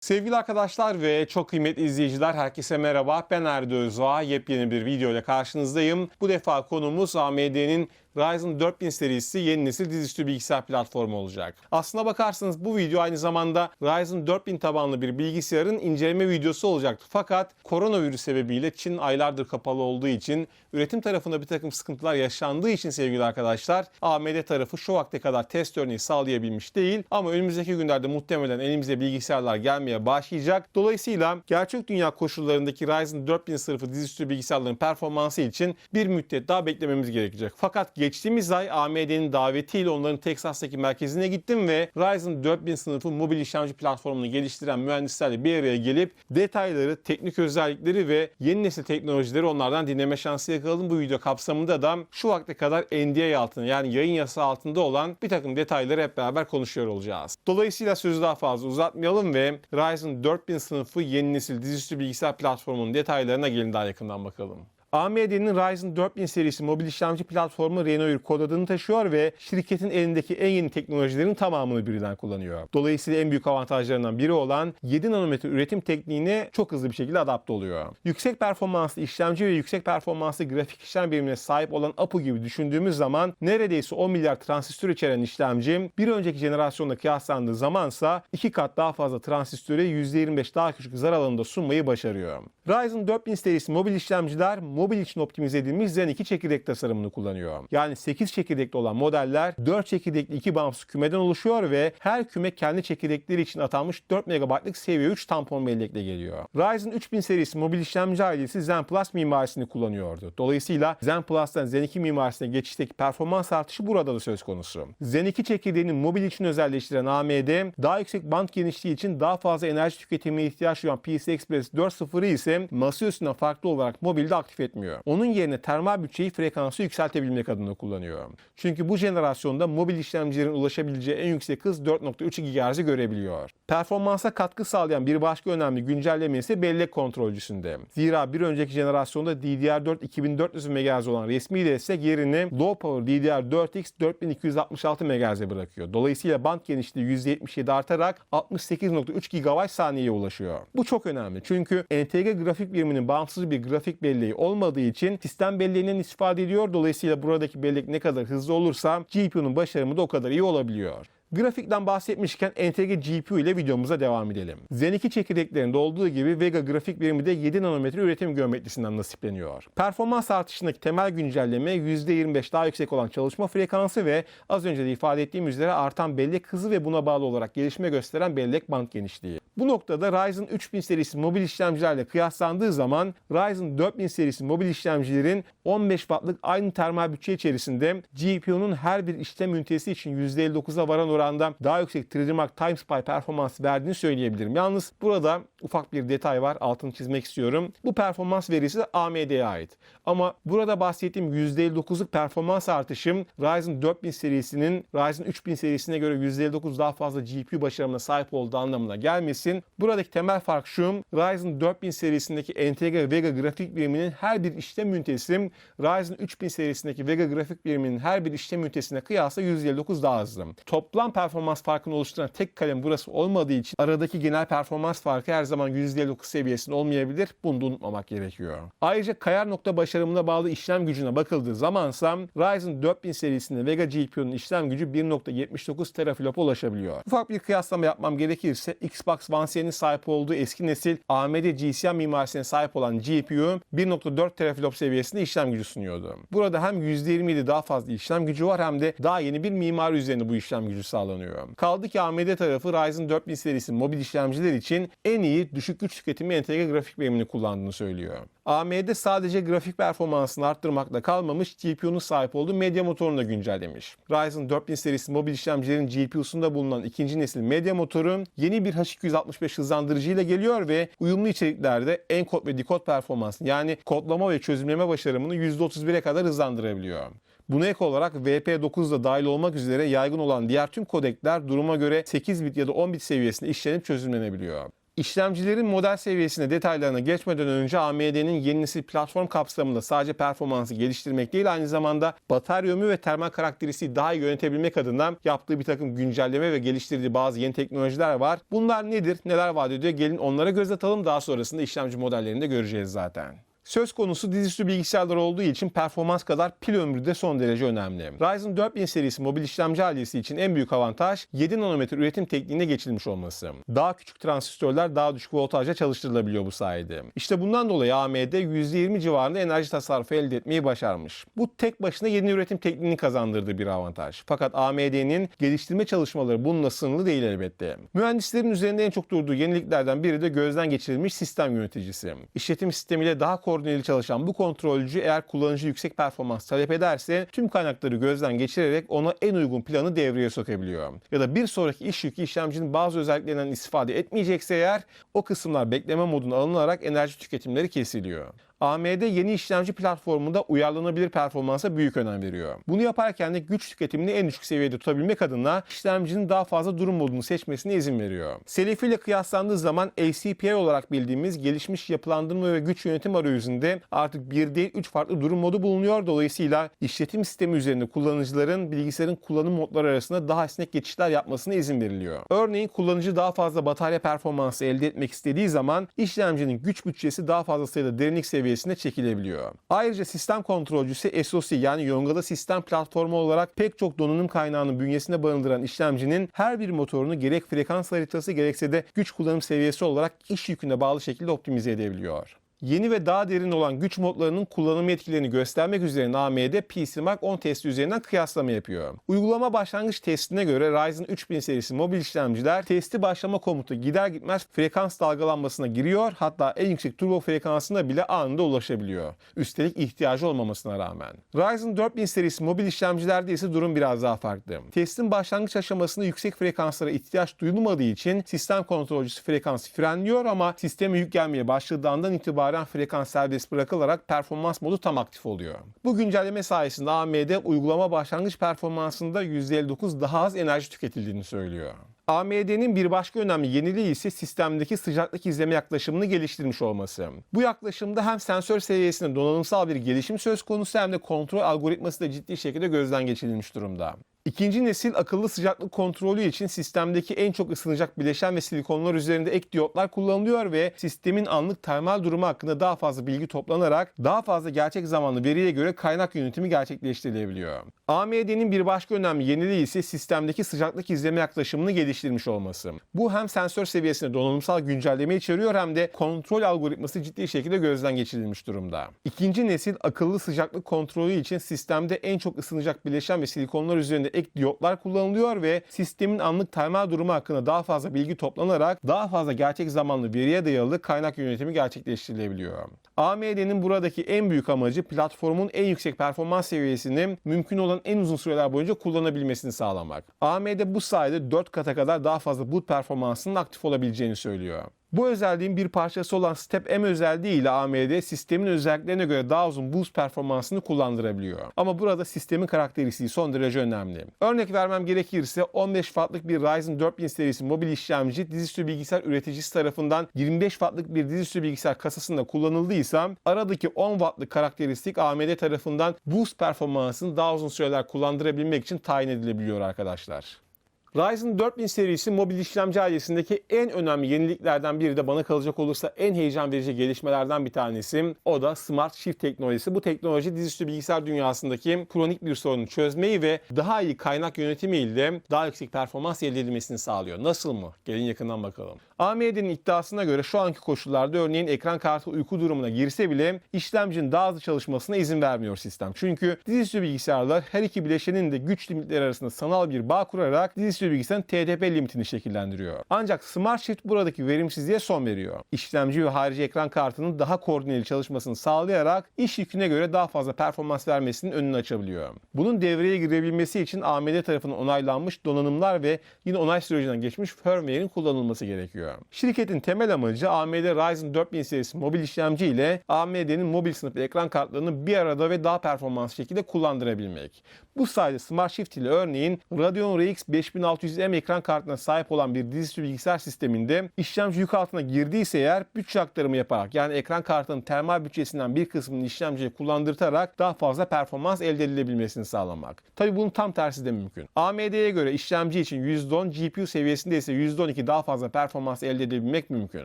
Sevgili arkadaşlar ve çok kıymetli izleyiciler herkese merhaba. Ben Erdo Özdoğa. Yepyeni bir video ile karşınızdayım. Bu defa konumuz AMD'nin Ryzen 4000 serisi yeni nesil dizüstü bilgisayar platformu olacak. Aslına bakarsanız bu video aynı zamanda Ryzen 4000 tabanlı bir bilgisayarın inceleme videosu olacaktı. Fakat koronavirüs sebebiyle Çin aylardır kapalı olduğu için üretim tarafında bir takım sıkıntılar yaşandığı için sevgili arkadaşlar AMD tarafı şu vakte kadar test örneği sağlayabilmiş değil ama önümüzdeki günlerde muhtemelen elimize bilgisayarlar gelmeye başlayacak. Dolayısıyla gerçek dünya koşullarındaki Ryzen 4000 sınıfı dizüstü bilgisayarların performansı için bir müddet daha beklememiz gerekecek. Fakat geçtiğimiz ay AMD'nin davetiyle onların Texas'taki merkezine gittim ve Ryzen 4000 sınıfı mobil işlemci platformunu geliştiren mühendislerle bir araya gelip detayları, teknik özellikleri ve yeni nesil teknolojileri onlardan dinleme şansı yakaladım. Bu video kapsamında da şu vakte kadar NDA altında yani yayın yasağı altında olan bir takım detayları hep beraber konuşuyor olacağız. Dolayısıyla sözü daha fazla uzatmayalım ve Ryzen 4000 sınıfı yeni nesil dizüstü bilgisayar platformunun detaylarına gelin daha yakından bakalım. AMD'nin Ryzen 4000 serisi mobil işlemci platformu Renoir kod adını taşıyor ve şirketin elindeki en yeni teknolojilerin tamamını birden kullanıyor. Dolayısıyla en büyük avantajlarından biri olan 7 nanometre üretim tekniğine çok hızlı bir şekilde adapte oluyor. Yüksek performanslı işlemci ve yüksek performanslı grafik işlem birimine sahip olan APU gibi düşündüğümüz zaman neredeyse 10 milyar transistör içeren işlemci bir önceki jenerasyonla kıyaslandığı zamansa 2 kat daha fazla transistörü %25 daha küçük zar alanında sunmayı başarıyor. Ryzen 4000 serisi mobil işlemciler mobil için optimize edilmiş Zen 2 çekirdek tasarımını kullanıyor. Yani 8 çekirdekli olan modeller 4 çekirdekli 2 bağımsız kümeden oluşuyor ve her küme kendi çekirdekleri için atanmış 4 MB'lık seviye 3 tampon bellekle geliyor. Ryzen 3000 serisi mobil işlemci ailesi Zen Plus mimarisini kullanıyordu. Dolayısıyla Zen Plus'tan Zen 2 mimarisine geçişteki performans artışı burada da söz konusu. Zen 2 çekirdeğinin mobil için özelleştiren AMD daha yüksek band genişliği için daha fazla enerji tüketimine ihtiyaç duyan PCI Express 4.0'ı ise masa üstünden farklı olarak mobilde aktif etmiyor. Onun yerine termal bütçeyi frekansı yükseltebilmek adına kullanıyor. Çünkü bu jenerasyonda mobil işlemcilerin ulaşabileceği en yüksek hız 4.3 GHz'i görebiliyor. Performansa katkı sağlayan bir başka önemli güncelleme ise bellek kontrolcüsünde. Zira bir önceki jenerasyonda DDR4 2400 MHz olan resmi destek yerini Low Power DDR4X 4266 MHz'e bırakıyor. Dolayısıyla band genişliği %77 artarak 68.3 GB saniyeye ulaşıyor. Bu çok önemli çünkü entegre grafik biriminin bağımsız bir grafik belleği olmadığı için sistem belleğinden istifade ediyor. Dolayısıyla buradaki bellek ne kadar hızlı olursa GPU'nun başarımı da o kadar iyi olabiliyor. Grafikten bahsetmişken entegre GPU ile videomuza devam edelim. Zen 2 çekirdeklerinde olduğu gibi Vega grafik birimi de 7 nanometre üretim geometrisinden nasipleniyor. Performans artışındaki temel güncelleme %25 daha yüksek olan çalışma frekansı ve az önce de ifade ettiğim üzere artan bellek hızı ve buna bağlı olarak gelişme gösteren bellek band genişliği. Bu noktada Ryzen 3000 serisi mobil işlemcilerle kıyaslandığı zaman Ryzen 4000 serisi mobil işlemcilerin 15 wattlık aynı termal bütçe içerisinde GPU'nun her bir işlem ünitesi için %59'a varan oranda daha yüksek 3D Mark Time Spy performansı verdiğini söyleyebilirim. Yalnız burada ufak bir detay var altını çizmek istiyorum. Bu performans verisi de AMD'ye ait. Ama burada bahsettiğim %59'luk performans artışım Ryzen 4000 serisinin Ryzen 3000 serisine göre %59 daha fazla GPU başarımına sahip olduğu anlamına gelmesin. Buradaki temel fark şu, Ryzen 4000 serisindeki entegre Vega grafik biriminin her bir işlem ünitesi Ryzen 3000 serisindeki Vega grafik biriminin her bir işlem ünitesine kıyasla %59 daha hızlı. Toplam performans farkını oluşturan tek kalem burası olmadığı için aradaki genel performans farkı her zaman %59 seviyesinde olmayabilir. Bunu da unutmamak gerekiyor. Ayrıca kayar nokta başarımına bağlı işlem gücüne bakıldığı zamansa Ryzen 4000 serisinde Vega GPU'nun işlem gücü 1.79 teraflopa ulaşabiliyor. Ufak bir kıyaslama yapmam gerekirse Xbox One Series sahip olduğu eski nesil AMD GCN mimarisine sahip olan GPU 1.4 teraflop seviyesinde işlem gücü sunuyordu. Burada hem %27 daha fazla işlem gücü var hem de daha yeni bir mimari üzerine bu işlem gücü sağlanıyor. Kaldı ki AMD tarafı Ryzen 4000 serisi mobil işlemciler için en iyi düşük güç tüketimi entegre grafik birimini kullandığını söylüyor. AMD sadece grafik performansını arttırmakla kalmamış, GPU'nun sahip olduğu medya motorunu da güncellemiş. Ryzen 4000 serisi mobil işlemcilerin GPU'sunda bulunan ikinci nesil medya motoru yeni bir H265 hızlandırıcı ile geliyor ve uyumlu içeriklerde enkod ve dekod performansını yani kodlama ve çözümleme başarımını %31'e kadar hızlandırabiliyor. Buna ek olarak VP9 da dahil olmak üzere yaygın olan diğer tüm kodekler duruma göre 8 bit ya da 10 bit seviyesinde işlenip çözümlenebiliyor. İşlemcilerin model seviyesine detaylarına geçmeden önce AMD'nin yeni nesil platform kapsamında sadece performansı geliştirmek değil aynı zamanda batarya ömrü ve termal karakteristiği daha iyi yönetebilmek adına yaptığı bir takım güncelleme ve geliştirdiği bazı yeni teknolojiler var. Bunlar nedir, neler vaat ediyor? Gelin onlara göz atalım. Daha sonrasında işlemci modellerini de göreceğiz zaten. Söz konusu dizüstü bilgisayarlar olduğu için performans kadar pil ömrü de son derece önemli. Ryzen 4000 serisi mobil işlemci ailesi için en büyük avantaj 7 nanometre üretim tekniğine geçilmiş olması. Daha küçük transistörler daha düşük voltajla çalıştırılabiliyor bu sayede. İşte bundan dolayı AMD %20 civarında enerji tasarrufu elde etmeyi başarmış. Bu tek başına yeni üretim tekniğini kazandırdığı bir avantaj. Fakat AMD'nin geliştirme çalışmaları bununla sınırlı değil elbette. Mühendislerin üzerinde en çok durduğu yeniliklerden biri de gözden geçirilmiş sistem yöneticisi. İşletim sistemiyle daha koordineli çalışan bu kontrolcü eğer kullanıcı yüksek performans talep ederse tüm kaynakları gözden geçirerek ona en uygun planı devreye sokabiliyor. Ya da bir sonraki iş yükü işlemcinin bazı özelliklerinden istifade etmeyecekse eğer o kısımlar bekleme moduna alınarak enerji tüketimleri kesiliyor. AMD yeni işlemci platformunda uyarlanabilir performansa büyük önem veriyor. Bunu yaparken de güç tüketimini en düşük seviyede tutabilmek adına işlemcinin daha fazla durum modunu seçmesine izin veriyor. Selefi ile kıyaslandığı zaman ACPI olarak bildiğimiz gelişmiş yapılandırma ve güç yönetim arayüzünde artık bir değil 3 farklı durum modu bulunuyor. Dolayısıyla işletim sistemi üzerinde kullanıcıların bilgisayarın kullanım modları arasında daha esnek geçişler yapmasına izin veriliyor. Örneğin kullanıcı daha fazla batarya performansı elde etmek istediği zaman işlemcinin güç bütçesi daha fazla sayıda derinlik seviyesinde çekilebiliyor. Ayrıca sistem kontrolcüsü SoC yani yongada sistem platformu olarak pek çok donanım kaynağını bünyesinde barındıran işlemcinin her bir motorunu gerek frekans haritası gerekse de güç kullanım seviyesi olarak iş yüküne bağlı şekilde optimize edebiliyor. Yeni ve daha derin olan güç modlarının kullanım yetkilerini göstermek üzere AMD PCMark 10 testi üzerinden kıyaslama yapıyor. Uygulama başlangıç testine göre Ryzen 3000 serisi mobil işlemciler testi başlama komutu gider gitmez frekans dalgalanmasına giriyor hatta en yüksek turbo frekansına bile anında ulaşabiliyor. Üstelik ihtiyacı olmamasına rağmen. Ryzen 4000 serisi mobil işlemcilerde ise durum biraz daha farklı. Testin başlangıç aşamasında yüksek frekanslara ihtiyaç duyulmadığı için sistem kontrolcüsü frekansı frenliyor ama sisteme yük gelmeye başladığı andan itibaren frekans serbest bırakılarak performans modu tam aktif oluyor. Bu güncelleme sayesinde AMD uygulama başlangıç performansında %59 daha az enerji tüketildiğini söylüyor. AMD'nin bir başka önemli yeniliği ise sistemdeki sıcaklık izleme yaklaşımını geliştirmiş olması. Bu yaklaşımda hem sensör seviyesinde donanımsal bir gelişim söz konusu hem de kontrol algoritması da ciddi şekilde gözden geçirilmiş durumda. İkinci nesil akıllı sıcaklık kontrolü için sistemdeki en çok ısınacak bileşen ve silikonlar üzerinde ek diyotlar kullanılıyor ve sistemin anlık termal durumu hakkında daha fazla bilgi toplanarak daha fazla gerçek zamanlı veriye göre kaynak yönetimi gerçekleştirilebiliyor. AMD'nin bir başka önemli yeniliği ise sistemdeki sıcaklık izleme yaklaşımını geliştirmiş olması. Bu hem sensör seviyesinde donanımsal güncelleme içeriyor hem de kontrol algoritması ciddi şekilde gözden geçirilmiş durumda. İkinci nesil akıllı sıcaklık kontrolü için sistemde en çok ısınacak bileşen ve silikonlar üzerinde ek diyotlar kullanılıyor ve sistemin anlık termal durumu hakkında daha fazla bilgi toplanarak daha fazla gerçek zamanlı veriye dayalı kaynak yönetimi gerçekleştirilebiliyor. AMD'nin buradaki en büyük amacı platformun en yüksek performans seviyesini mümkün olan en uzun süreler boyunca kullanabilmesini sağlamak. AMD bu sayede 4 kata kadar daha fazla boot performansının aktif olabileceğini söylüyor. Bu özelliğin bir parçası olan Step M özelliği ile AMD sistemin özelliklerine göre daha uzun boost performansını kullandırabiliyor. Ama burada sistemin karakteristiği son derece önemli. Örnek vermem gerekirse 15 wattlık bir Ryzen 4000 serisi mobil işlemci dizüstü bilgisayar üreticisi tarafından 25 wattlık bir dizüstü bilgisayar kasasında kullanıldıysa aradaki 10 wattlık karakteristik AMD tarafından boost performansını daha uzun süreler kullandırabilmek için tayin edilebiliyor arkadaşlar. Ryzen 4000 serisi mobil işlemci ailesindeki en önemli yeniliklerden biri de bana kalacak olursa en heyecan verici gelişmelerden bir tanesi. O da Smart Shift teknolojisi. Bu teknoloji dizüstü bilgisayar dünyasındaki kronik bir sorunu çözmeyi ve daha iyi kaynak yönetimi ile daha yüksek performans elde edilmesini sağlıyor. Nasıl mı? Gelin yakından bakalım. AMD'nin iddiasına göre şu anki koşullarda örneğin ekran kartı uyku durumuna girse bile işlemcinin daha hızlı çalışmasına izin vermiyor sistem. Çünkü dizüstü bilgisayarlar her iki bileşenin de güç limitleri arasında sanal bir bağ kurarak dizüstü bilgisayarın TDP limitini şekillendiriyor. Ancak Smart Shift buradaki verimsizliğe son veriyor. İşlemci ve harici ekran kartının daha koordineli çalışmasını sağlayarak iş yüküne göre daha fazla performans vermesinin önünü açabiliyor. Bunun devreye girebilmesi için AMD tarafından onaylanmış donanımlar ve yine onay sürecinden geçmiş firmware'in kullanılması gerekiyor. Gösteriyor. Şirketin temel amacı AMD Ryzen 4000 serisi mobil işlemci ile AMD'nin mobil sınıf ekran kartlarını bir arada ve daha performans şekilde kullandırabilmek. Bu sayede Smart Shift ile örneğin Radeon RX 5600M ekran kartına sahip olan bir dizüstü bilgisayar sisteminde işlemci yük altına girdiyse eğer bütçe aktarımı yaparak yani ekran kartının termal bütçesinden bir kısmını işlemciye kullandırtarak daha fazla performans elde edilebilmesini sağlamak. Tabi bunun tam tersi de mümkün. AMD'ye göre işlemci için %10, GPU seviyesinde ise %12 daha fazla performans elde edebilmek mümkün.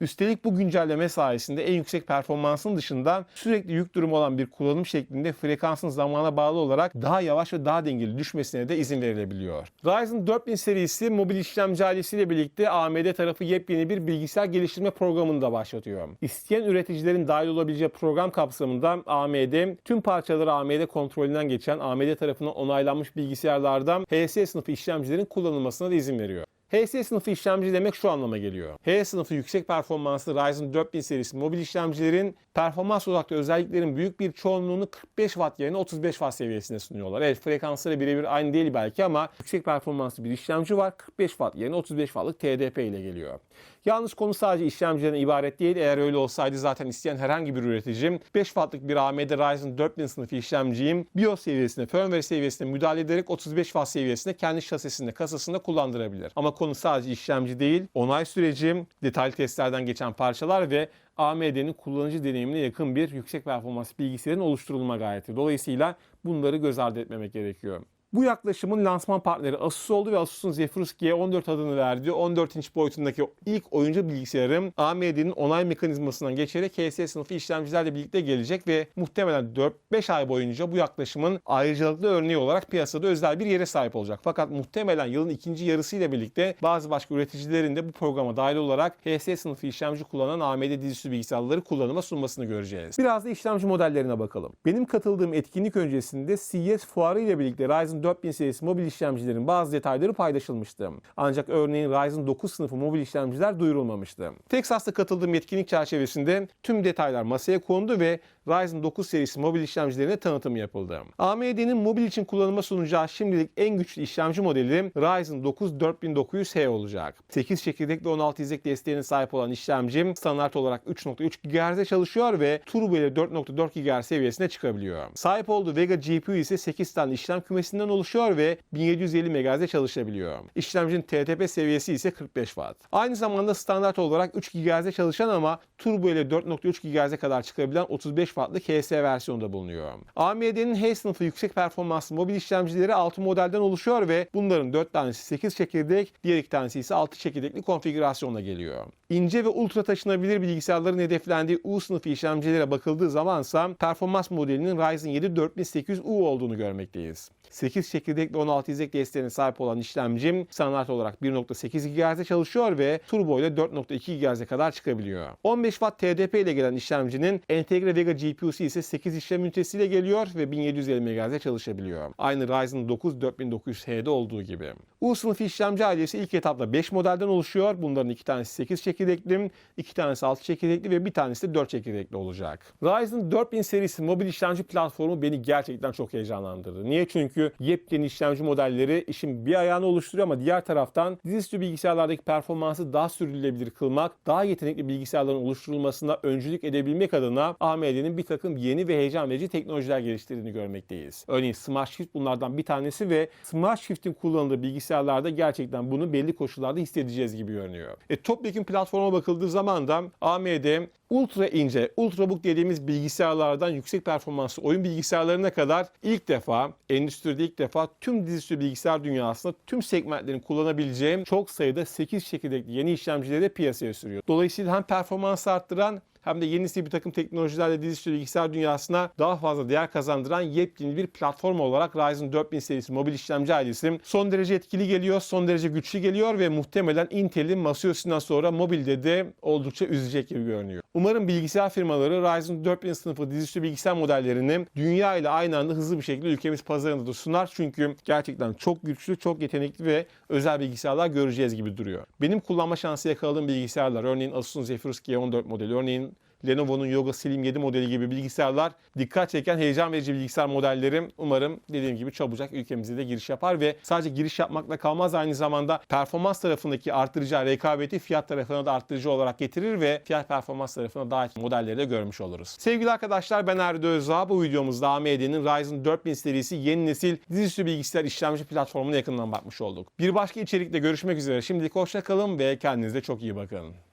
Üstelik bu güncelleme sayesinde en yüksek performansın dışında sürekli yük durumu olan bir kullanım şeklinde frekansın zamana bağlı olarak daha yavaş ve daha dengeli düşmesine de izin verilebiliyor. Ryzen 4000 serisi mobil işlemci ailesiyle birlikte AMD tarafı yepyeni bir bilgisayar geliştirme programını da başlatıyor. İsteyen üreticilerin dahil olabileceği program kapsamında AMD tüm parçaları AMD kontrolünden geçen AMD tarafından onaylanmış bilgisayarlardan HS sınıfı işlemcilerin kullanılmasına da izin veriyor. HS sınıfı işlemci demek şu anlama geliyor. H sınıfı yüksek performanslı Ryzen 4000 serisi mobil işlemcilerin performans odaklı özelliklerin büyük bir çoğunluğunu 45 Watt yerine 35 Watt seviyesinde sunuyorlar. Evet frekansları birebir aynı değil belki ama yüksek performanslı bir işlemci var. 45 Watt yerine 35 Watt'lık TDP ile geliyor. Yalnız konu sadece işlemciden ibaret değil. Eğer öyle olsaydı zaten isteyen herhangi bir üretici 5 Watt'lık bir AMD Ryzen 4000 sınıfı işlemciyim BIOS seviyesinde, firmware seviyesinde müdahale ederek 35 Watt seviyesinde kendi şasisinde, kasasında kullandırabilir. Ama konu sadece işlemci değil, onay süreci, detaylı testlerden geçen parçalar ve AMD'nin kullanıcı deneyimine yakın bir yüksek performans bilgisayarın oluşturulma gayeti. Dolayısıyla bunları göz ardı etmemek gerekiyor. Bu yaklaşımın lansman partneri Asus oldu ve Asus'un Zephyrus G14 adını verdiği 14 inç boyutundaki ilk oyuncu bilgisayarım AMD'nin onay mekanizmasından geçerek KS sınıfı işlemcilerle birlikte gelecek ve muhtemelen 4-5 ay boyunca bu yaklaşımın ayrıcalıklı örneği olarak piyasada özel bir yere sahip olacak. Fakat muhtemelen yılın ikinci yarısıyla birlikte bazı başka üreticilerin de bu programa dahil olarak HS sınıfı işlemci kullanan AMD dizüstü bilgisayarları kullanıma sunmasını göreceğiz. Biraz da işlemci modellerine bakalım. Benim katıldığım etkinlik öncesinde CES fuarı ile birlikte Ryzen 4000 serisi mobil işlemcilerin bazı detayları paylaşılmıştı. Ancak örneğin Ryzen 9 sınıfı mobil işlemciler duyurulmamıştı. Texas'ta katıldığım etkinlik çerçevesinde tüm detaylar masaya kondu ve Ryzen 9 serisi mobil işlemcilerine tanıtım yapıldı. AMD'nin mobil için kullanıma sunacağı şimdilik en güçlü işlemci modeli Ryzen 9 4900H olacak. 8 çekirdekli 16 izlek desteğine sahip olan işlemci standart olarak 3.3 GHz'de çalışıyor ve turbo ile 4.4 GHz seviyesine çıkabiliyor. Sahip olduğu Vega GPU ise 8 tane işlem kümesinden oluşuyor ve 1750 MHz'de çalışabiliyor. İşlemcinin TTP seviyesi ise 45 Watt. Aynı zamanda standart olarak 3 GHz'de çalışan ama turbo ile 4.3 GHz'e kadar çıkabilen 35 Watt'lı KS versiyonda bulunuyor. AMD'nin H sınıfı yüksek performanslı mobil işlemcileri 6 modelden oluşuyor ve bunların 4 tanesi 8 çekirdek, diğer 2 tanesi ise 6 çekirdekli konfigürasyonla geliyor. İnce ve ultra taşınabilir bilgisayarların hedeflendiği U sınıfı işlemcilere bakıldığı zamansa performans modelinin Ryzen 7 4800U olduğunu görmekteyiz. 8 çekirdekli 16 izlek desteğine sahip olan işlemcim standart olarak 1.8 GHz'de çalışıyor ve turbo ile 4.2 GHz'e kadar çıkabiliyor. 15 Watt TDP ile gelen işlemcinin entegre Vega GPU'su ise 8 işlem ünitesiyle geliyor ve 1750 MHz'de çalışabiliyor. Aynı Ryzen 9 4900H'de olduğu gibi. U sınıfı işlemci ailesi ilk etapta 5 modelden oluşuyor. Bunların 2 tanesi 8 çekirdekli, 2 tanesi 6 çekirdekli ve bir tanesi de 4 çekirdekli olacak. Ryzen 4000 serisi mobil işlemci platformu beni gerçekten çok heyecanlandırdı. Niye? Çünkü yepyeni işlemci modelleri işin bir ayağını oluşturuyor ama diğer taraftan dizüstü bilgisayarlardaki performansı daha sürdürülebilir kılmak, daha yetenekli bilgisayarların oluşturulmasına öncülük edebilmek adına AMD'nin bir takım yeni ve heyecan verici teknolojiler geliştirdiğini görmekteyiz. Örneğin Smart Shift bunlardan bir tanesi ve Smart Shift'in kullanıldığı bilgisayarlarda gerçekten bunu belli koşullarda hissedeceğiz gibi görünüyor. E, topyekun platforma bakıldığı zaman da AMD ultra ince, ultrabook dediğimiz bilgisayarlardan yüksek performanslı oyun bilgisayarlarına kadar ilk defa, endüstride ilk defa tüm dizüstü bilgisayar dünyasında tüm segmentlerin kullanabileceğim çok sayıda 8 çekirdekli yeni işlemcileri de piyasaya sürüyor. Dolayısıyla hem performans arttıran hem de yenisi bir takım teknolojilerle dizüstü bilgisayar dünyasına daha fazla değer kazandıran yepyeni bir platform olarak Ryzen 4000 serisi mobil işlemci ailesi son derece etkili geliyor, son derece güçlü geliyor ve muhtemelen Intel'in masaüstünden sonra mobilde de oldukça üzecek gibi görünüyor. Umarım bilgisayar firmaları Ryzen 4000 sınıfı dizüstü bilgisayar modellerini dünya ile aynı anda hızlı bir şekilde ülkemiz pazarında da sunar. Çünkü gerçekten çok güçlü, çok yetenekli ve özel bilgisayarlar göreceğiz gibi duruyor. Benim kullanma şansı yakaladığım bilgisayarlar, örneğin Asus'un Zephyrus G14 modeli, örneğin Lenovo'nun Yoga Slim 7 modeli gibi bilgisayarlar dikkat çeken heyecan verici bilgisayar modelleri umarım dediğim gibi çabucak ülkemize de giriş yapar ve sadece giriş yapmakla kalmaz aynı zamanda performans tarafındaki artıracağı rekabeti fiyat tarafına da arttırıcı olarak getirir ve fiyat performans tarafına daha modelleri de görmüş oluruz. Sevgili arkadaşlar ben Erdo Özdağ. Bu videomuzda AMD'nin Ryzen 4000 serisi yeni nesil dizüstü bilgisayar işlemci platformuna yakından bakmış olduk. Bir başka içerikte görüşmek üzere. Şimdilik hoşça ve kendinize çok iyi bakın.